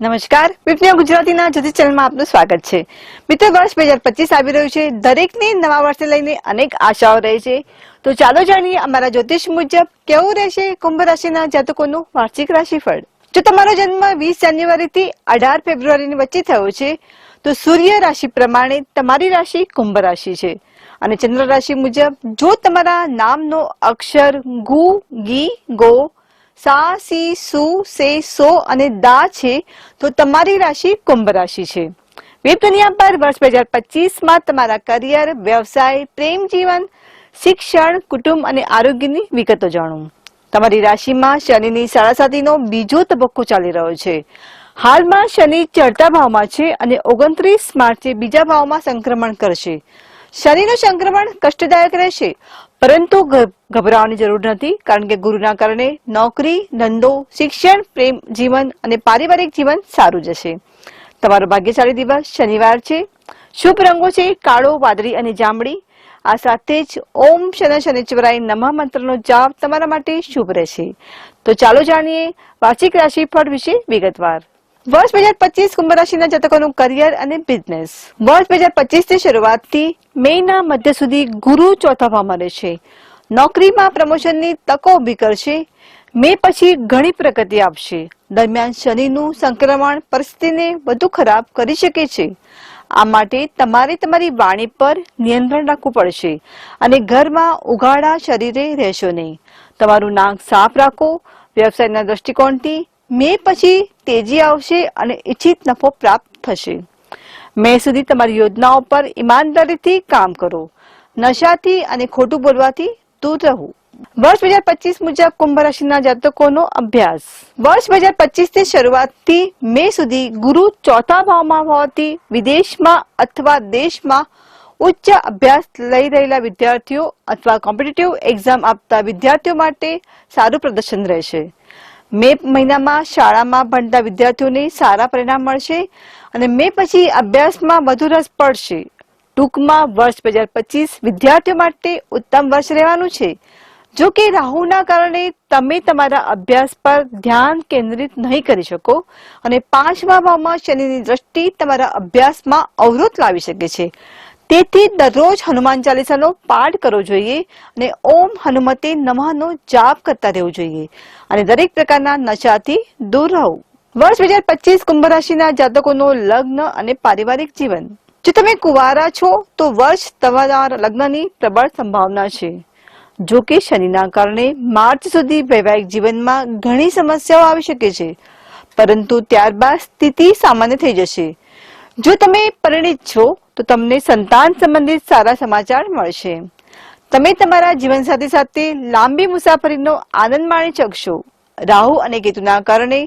નમસ્કાર. પીપળિયા ગુજરાતીના જુદી ચેનલમાં આપનું સ્વાગત છે. મિત્ર, વર્ષ બે હજાર પચીસ આવી રહ્યું છે. દરેકને નવા વર્ષને લઈને અનેક આશાઓ રહે છે. તો ચાલો જાણીએ અમારા જ્યોતિષ મુજબ કેવું રહેશે કુંભ રાશિના જાતકોનું વાર્ષિક રાશિફળ. જો તમારો જન્મ વીસ જાન્યુઆરી થી અઢાર ફેબ્રુઆરીની વચ્ચે થયો છે, તો સૂર્ય રાશિ પ્રમાણે તમારી રાશિ કુંભ રાશિ છે. અને ચંદ્ર રાશિ મુજબ જો તમારા નામનો અક્ષર ગુ, ગી, ગો સા, સી, સુ, સે, સો અને દા છે, તો તમારી રાશિ કુંભ રાશિ છે. વેબ દુનિયા પર વર્ષ બે હજાર પચીસમાં તમારા કરિયર, વ્યવસાય, પ્રેમ, જીવન, શિક્ષણ, કુટુંબ અને આરોગ્યની વિગતો જાણો. તમારી રાશિમાં શનિની સાડાસાતીનો બીજો તબક્કો ચાલી રહ્યો છે. હાલમાં શનિ ચડતા ભાવમાં છે અને ઓગણત્રીસ માર્ચે બીજા ભાવમાં સંક્રમણ કરશે. શનિનું સંક્રમણ કષ્ટદાયક રહેશે. પરંતુ ગભરાવાની જરૂર નથી, કારણ કે ગુરુના કારણે નોકરી, ધંધો, શિક્ષણ, પ્રેમ, જીવન અને પારિવારિક જીવન સારું જશે. તમારો ભાગ્યશાળી દિવસ શનિવાર છે. શુભ રંગો છે, કાળો, વાદળી અને જાંબળી. આ સાથે જ ઓમ શન શનિચવરાય નમઃ મંત્રનો જાપ તમારા માટે શુભ રહેશે. તો ચાલો જાણીએ વાર્ષિક રાશિફળ વિશે વિગતવાર. વર્ષ બે હજાર પચીસ કુંભ રાશિના જાતકોનું કરિયર અને બિઝનેસ વર્ષ બે હજાર પચીસની શરૂઆતથી મે ના મધ્ય સુધી ગુરુ ચોથા ભાવમાં રહેશે નોકરીમાં પ્રમોશનની તકો ઊભી કરશે. મે પછી ઘણી પ્રગતિ આપશે. દરમિયાન શનિનું સંક્રમણ પરિસ્થિતિને વધુ ખરાબ કરી શકે છે. આ માટે તમારે તમારી વાણી પર નિયંત્રણ રાખવું પડશે અને ઘરમાં ઉઘાડા શરીરે રહેશો નહીં. તમારું નાક સાફ રાખો. વ્યવસાયના દ્રષ્ટિકોણથી મે પછી તેજી આવશે અને ઇચ્છિત નફો પ્રાપ્ત થશે. મે સુધી તમારી યોજનાઓ પર ઈમાનદારીથી કામ કરો. નશાથી અને ખોટું બોલવાથી દૂર રહો. વર્ષ બે હજાર પચીસ મુજબ કુંભ રાશિના જાતકોનો અભ્યાસ. વર્ષ બે હજાર પચીસની શરૂઆતથી મે સુધી ગુરુ ચોથા ભાવમાં હોવાથી વિદેશમાં અથવા દેશમાં ઉચ્ચ અભ્યાસ લઈ રહેલા વિદ્યાર્થીઓ અથવા કોમ્પિટિટિવ એક્ઝામ આપતા વિદ્યાર્થીઓ માટે સારું પ્રદર્શન રહેશે. મે મહિનામાં શાળામાં ભણતા વિદ્યાર્થીઓને સારા પરિણામ મળશે અને મે પછી અભ્યાસમાં વધુ રસ પડશે. ટૂંકમાં વર્ષ બે પચીસ વિદ્યાર્થીઓ માટે ઉત્તમ વર્ષ રહેવાનું છે. જો કે રાહુના કારણે તમે તમારા અભ્યાસ પર ધ્યાન કેન્દ્રિત નહીં કરી શકો અને પાંચમા ભાવમાં શનિની દ્રષ્ટિ તમારા અભ્યાસમાં અવરોધ લાવી શકે છે. તેથી દરરોજ હનુમાન ચાલીસાનો પાઠ કરવો જોઈએ અને ઓમ હનુમતે નમઃનો જાપ કરતા રહેવું જોઈએ. અને દરેક પ્રકારના નશાથી દૂર રહો. વર્ષ બે હજાર પચીસ કુંભ રાશિના જાતકોનો લગ્ન અને પારિવારિક જીવન. જો તમે કુંવારા છો, તો વર્ષ તમારા લગ્નની પ્રબળ સંભાવના છે. જો કે શનિના કારણે માર્ચ સુધી વૈવાહિક જીવનમાં ઘણી સમસ્યાઓ આવી શકે છે. પરંતુ ત્યારબાદ સ્થિતિ સામાન્ય થઈ જશે. જો તમે પરિણિત છો, તો તમને સંતાન સંબંધિત સારા સમાચાર મળશે. તમે તમારા જીવનસાથી સાથે લાંબી મુસાફરીનો આનંદ માણી શકશો. રાહુ અને કેતુના કારણે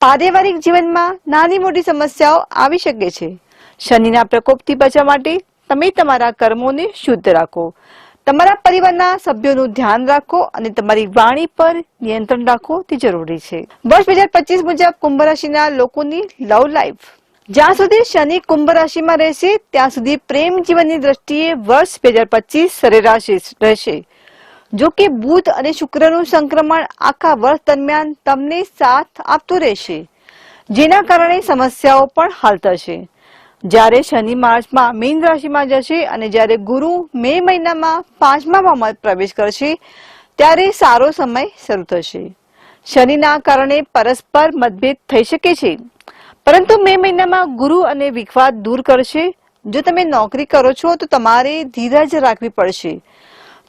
પારિવારિક જીવનમાં નાની મોટી સમસ્યાઓ આવી શકે છે. શનિના પ્રકોપથી બચવા માટે તમે તમારા કર્મોને શુદ્ધ રાખો. તમારા પરિવારના સભ્યોનું ધ્યાન રાખો અને તમારી વાણી પર નિયંત્રણ રાખો તે જરૂરી છે. વર્ષ બે હજાર પચીસ મુજબ કુંભ રાશિના લોકોની લવ લાઈફ જ્યાં સુધી શનિ કુંભ રાશિમાં રહેશે, ત્યાં સુધી પ્રેમ જીવનની દ્રષ્ટિએ વર્ષ બે હજાર પચીસ સરેરાશ રહેશે. જો કે બુધ અને શુક્રનું સંક્રમણ આખા વર્ષ દરમિયાન તમને સાથ આપતું રહેશે, જેના કારણે સમસ્યાઓ પણ હાલ થશે. જ્યારે શનિ માર્ચમાં મીન રાશિમાં જશે અને જ્યારે ગુરુ મે મહિનામાં પાંચમા ભાવમાં પ્રવેશ કરશે, ત્યારે સારો સમય શરૂ થશે. શનિના કારણે પરસ્પર મતભેદ થઈ શકે છે. પરંતુ મે મહિનામાં ગુરુ અને વિખવાદ દૂર કરશે. જો તમે નોકરી કરો છો, તો તમારે ધીરજ રાખવી પડશે.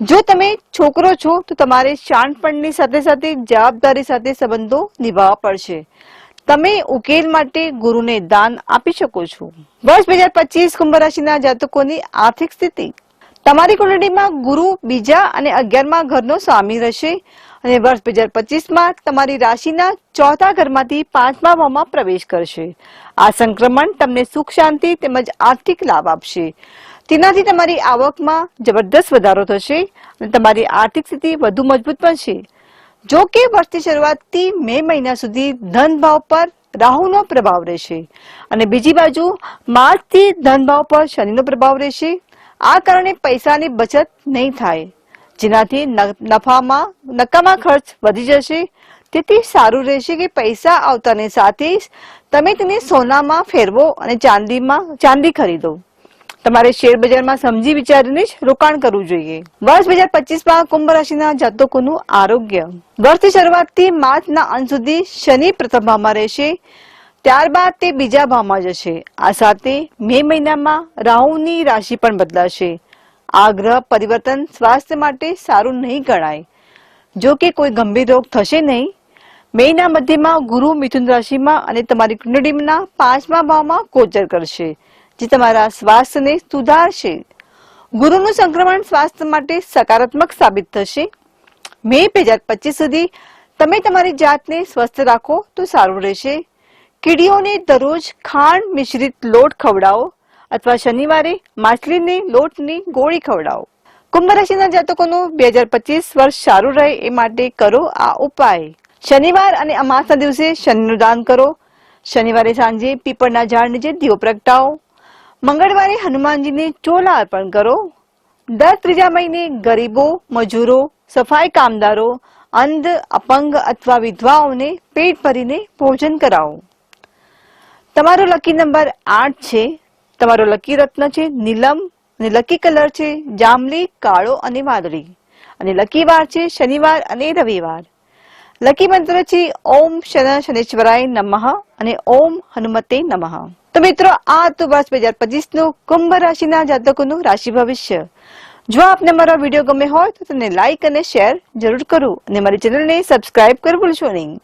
જો તમે છોકરો છો, તો તમારે શાણપણની સાથે સાથે જવાબદારી સાથે સંબંધો નિભાવવા પડશે. તમે ઉકેલ માટે ગુરુને દાન આપી શકો છો. વર્ષ બે હજાર પચીસ કુંભ રાશિના જાતકોની આર્થિક સ્થિતિ. તમારી કુંડળીમાં ગુરુ બીજા અને અગિયારમાં ઘરનો સ્વામી રહેશે. અને વર્ષ બે હજાર પચીસમાં તમારી રાશિના ચોથા ઘરમાંથી પાંચમા ભાવમાં પ્રવેશ કરશે. આ સંક્રમણ તમને સુખ, શાંતિ તેમજ આર્થિક લાભ આપશે. તેનાથી તમારી આવકમાં જબરદસ્ત વધારો થશે અને તમારી આર્થિક સ્થિતિ વધુ મજબૂત બનશે. જો કે વર્ષની શરૂઆતથી મે મહિના સુધી ધન ભાવ પર રાહુનો પ્રભાવ રહેશે અને બીજી બાજુ માર્ચથી ધન ભાવ પર શનિનો પ્રભાવ રહેશે. આ કારણે પૈસાની બચત નહીં થાય. જેનાથી નફામાં, નકામા ખર્ચ વધી જશે. તેથી સારું રહેશે કે પૈસા આવતાની સાથે તમે તેને સોનામાં ફેરવો અને ચાંદીમાં, ચાંદી ખરીદો. તમારે શેર બજારમાં સમજી વિચારીને જ રોકાણ કરવું જોઈએ. વર્ષ બે હજાર પચીસમાં કુંભ રાશિના જાતકોનું આરોગ્ય. વર્ષની શરૂઆતથી માર્ચના અંત સુધી શનિ પ્રથમ ભાવમાં રહેશે. ત્યારબાદ તે બીજા ભાવમાં જશે. આ સાથે મે મહિનામાં રાહુની રાશિ પણ બદલાશે. આ ગ્રહ પરિવર્તન સ્વાસ્થ્ય માટે સારું નહીં ગણાય. જો કે કોઈ ગંભીર રોગ થશે નહીં. મેના મધ્યમાં ગુરુ મિથુન રાશિમાં અને તમારી કુંડળીના પાંચમા ભાવમાં ગોચર કરશે, જે તમારા સ્વાસ્થ્યને સુધારશે. ગુરુનું સંક્રમણ સ્વાસ્થ્ય માટે સકારાત્મક સાબિત થશે. મે બે હજાર પચીસ સુધી તમે તમારી જાતને સ્વસ્થ રાખો તો સારું રહેશે. કીડીઓને દરરોજ ખાંડ મિશ્રિત લોટ ખવડાવો. અથવા શનિવારે માછલીને લોટની ગોળી ખવડાવો. કુંભ રાશિના જાતકોનું બે હજાર પચીસ વર્ષ સારું રહે એ માટે કરો આ ઉપાય. શનિવાર અને અમાસના દિવસે શનિનું દાન કરો. શનિવારે સાંજે પીપળના ઝાડ નીચે દીવો પ્રગટાવો. મંગળવારે હનુમાનજીને ચોલા અર્પણ કરો. દર ત્રીજા મહિને ગરીબો, મજૂરો, સફાઈ કામદારો, અંધ, અપંગ અથવા વિધવાઓને પેટ ભરીને ભોજન કરાવો. તમારો લકી નંબર આઠ છે. તમારો લકી રત્ન છે, નીલમ, અને લકી કલર છે, જાંબલી, કાળો અને વાદળી. અને લકી વાર છે, શનિવાર અને રવિવાર. લકી મંત્ર છે, ઓમ શન શનેશ્વરાય નમઃ અને ઓમ હનુમતે નમઃ. તો મિત્રો, આ હતું વર્ષ બે હજાર પચીસનું કુંભ રાશિના જાતકોનું રાશિ ભવિષ્ય. જો આપને મારો વીડિયો ગમે હોય તો તેને લાઈક અને શેર જરૂર કરો. અને મારી ચેનલને સબસ્ક્રાઇબ કરવું ભૂલશો નહીં.